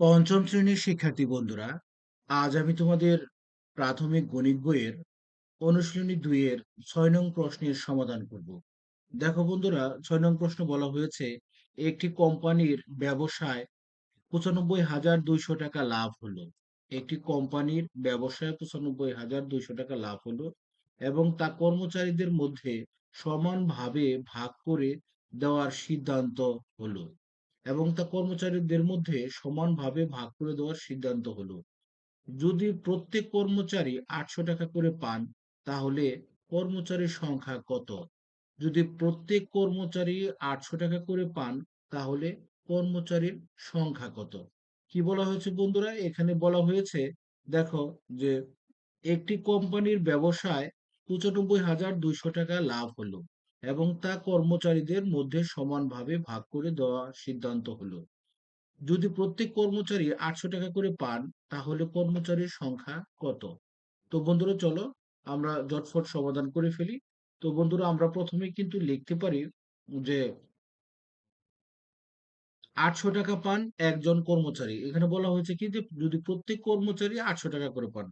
পঞ্চম শ্রেণির শিক্ষার্থী বন্ধুরা, আজ আমি তোমাদের প্রাথমিক গণিত বইয়ের অনুশীলনী দুইয়ের ছয় নং প্রশ্নের সমাধান করব। দেখো বন্ধুরা, ছয় নং প্রশ্ন বলা হয়েছে, একটি কোম্পানির ব্যবসায় পঁচানব্বই হাজার দুইশো টাকা লাভ হলো। একটি কোম্পানির ব্যবসায় পঁচানব্বই হাজার দুইশো টাকা লাভ হলো এবং তা কর্মচারীদের মধ্যে সমানভাবে ভাগ করে দেওয়ার সিদ্ধান্ত হলো। এবং তা কর্মচারীদের মধ্যে সমানভাবে ভাগ করে দেওয়ার সিদ্ধান্ত হলো। যদি প্রত্যেক কর্মচারী আটশো টাকা করে পান, তাহলে কর্মচারীর সংখ্যা কত? যদি প্রত্যেক কর্মচারী আটশো টাকা করে পান, তাহলে কর্মচারীর সংখ্যা কত? কি বলা হয়েছে বন্ধুরা? এখানে বলা হয়েছে, দেখো যে একটি কোম্পানির ব্যবসায় পঁচানব্বই হাজার দুইশো টাকা লাভ হলো। এবং তা কর্মচারীদের মধ্যে সমানভাবে ভাগ করে দেওয়ার সিদ্ধান্ত হলো। যদি প্রত্যেক কর্মচারী আটশো টাকা করে পান, তাহলে কর্মচারীর সংখ্যা কত? তো বন্ধুরা, চলো আমরা জটফট সমাধান করে ফেলি। তো বন্ধুরা, আমরা প্রথমে কিন্তু লিখতে পারি যে আটশো টাকা পান একজন কর্মচারী। এখানে বলা হয়েছে কি যে যদি প্রত্যেক কর্মচারী আটশো টাকা করে পান।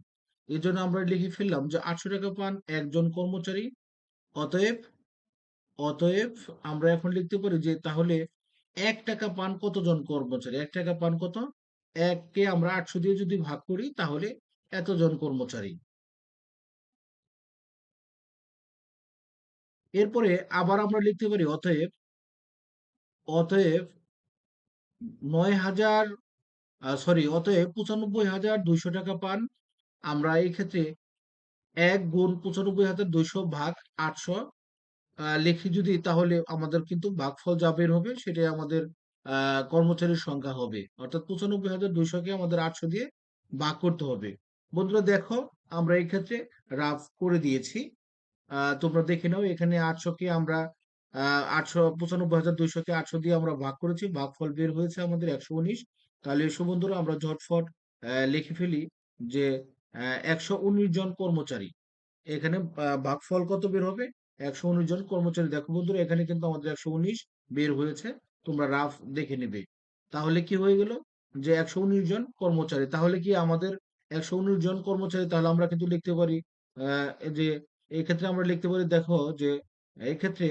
এই জন্য আমরা লিখে ফেললাম যে আটশো টাকা পান একজন কর্মচারী, অতএব অতএব আমরা এখন লিখতে পারি যে তাহলে এক টাকা পান কতজন কর্মচারী? এক টাকা পান কত? এককে আমরা আটশো দিয়ে যদি ভাগ করি তাহলে এতজন কর্মচারী। এরপরে আবার আমরা লিখতে পারি অতএব অতএব নয় হাজার সরি অতএব পঁচানব্বই হাজার দুইশো টাকা পান। আমরা এই ক্ষেত্রে এক গুণ পঁচানব্বই হাজার দুইশো ভাগ আটশো লিখি যদি তাহলে আমাদের কিন্তু ভাগফল যা বের হবে সেটাই আমাদের কর্মচারীর সংখ্যা হবে। অর্থাৎ পঁচানব্বই হাজার দুইশোকে আমাদের আটশো দিয়ে ভাগ করতে হবে। বন্ধুরা দেখো, আমরা এই ক্ষেত্রে রাফ করে দিয়েছি। তোমরা দেখে নাও, এখানে আটশোকে আমরা আটশো, পঁচানব্বই হাজার দুইশোকে আটশো দিয়ে আমরা ভাগ করেছি। ভাগফল বের হয়েছে আমাদের একশো উনিশ। তাহলে এসো বন্ধুরা, আমরা ঝটফট লিখে ফেলি যে একশো উনিশ জন কর্মচারী। এখানে ভাগফল কত বের হবে? একশো উনিশ জন কর্মচারী। দেখো বন্ধুরা, এখানে কিন্তু আমাদের একশো উনিশ বের হয়েছে। তোমরা রাফ দেখে নেবে। তাহলে কি হয়ে গেল? যে একশো উনিশ জন কর্মচারী। তাহলে কি আমাদের একশো উনিশ জন কর্মচারী, তাহলে আমরা কিন্তু লিখতে পারি যে এই ক্ষেত্রে আমরা লিখতে পারি, দেখো যে এই ক্ষেত্রে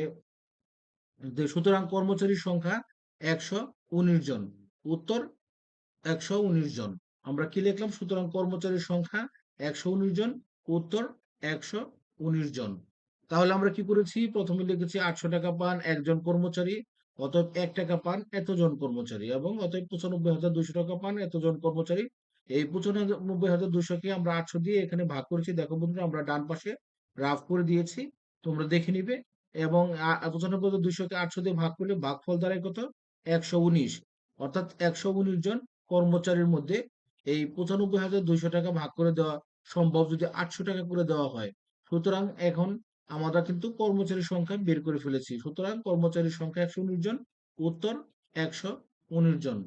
যে সুতরাং কর্মচারীর সংখ্যা একশো উনিশ জন। উত্তর, একশো উনিশ জন। আমরা কি লিখলাম? সুতরাং কর্মচারীর সংখ্যা একশো উনিশ জন। উত্তর, একশো উনিশ জন। তাহলে আমরা কি করেছি? প্রথমে লিখেছি আটশো টাকা পান একজন কর্মচারী, অতএব এক টাকা পান এতজন কর্মচারী এবং অতএব পঁচানব্বই হাজার দুইশো টাকা পান এতজন কর্মচারী। এই পঁচানব্বই হাজার দুইশোকে আমরা আটশো দিয়ে এখানে ভাগ করেছি। দেখো বন্ধুরা, আমরা ডান পাশে রাফ করে দিয়েছি, তোমরা দেখে নিবে এবং পঁচানব্বই হাজার দুইশোকে আটশো দিয়ে ভাগ করলে ভাগফল দাঁড়ায় কত? একশো উনিশ। অর্থাৎ একশো উনিশ জন কর্মচারীর মধ্যে এই পঁচানব্বই হাজার দুইশো টাকা ভাগ করে দেওয়া সম্ভব যদি আটশো টাকা করে দেওয়া হয়। সুতরাং এখন আমরা কিন্তু কর্মচারীর সংখ্যা বের করে ফেলেছি। সুতরাং কর্মচারীর সংখ্যা একশো উনিশ জন, উত্তর একশো উনিশ জন।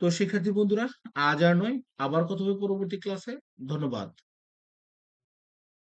তো শিক্ষার্থী বন্ধুরা, আজ আর নয়, আবার কথা হবে পরবর্তী ক্লাসে ধন্যবাদ।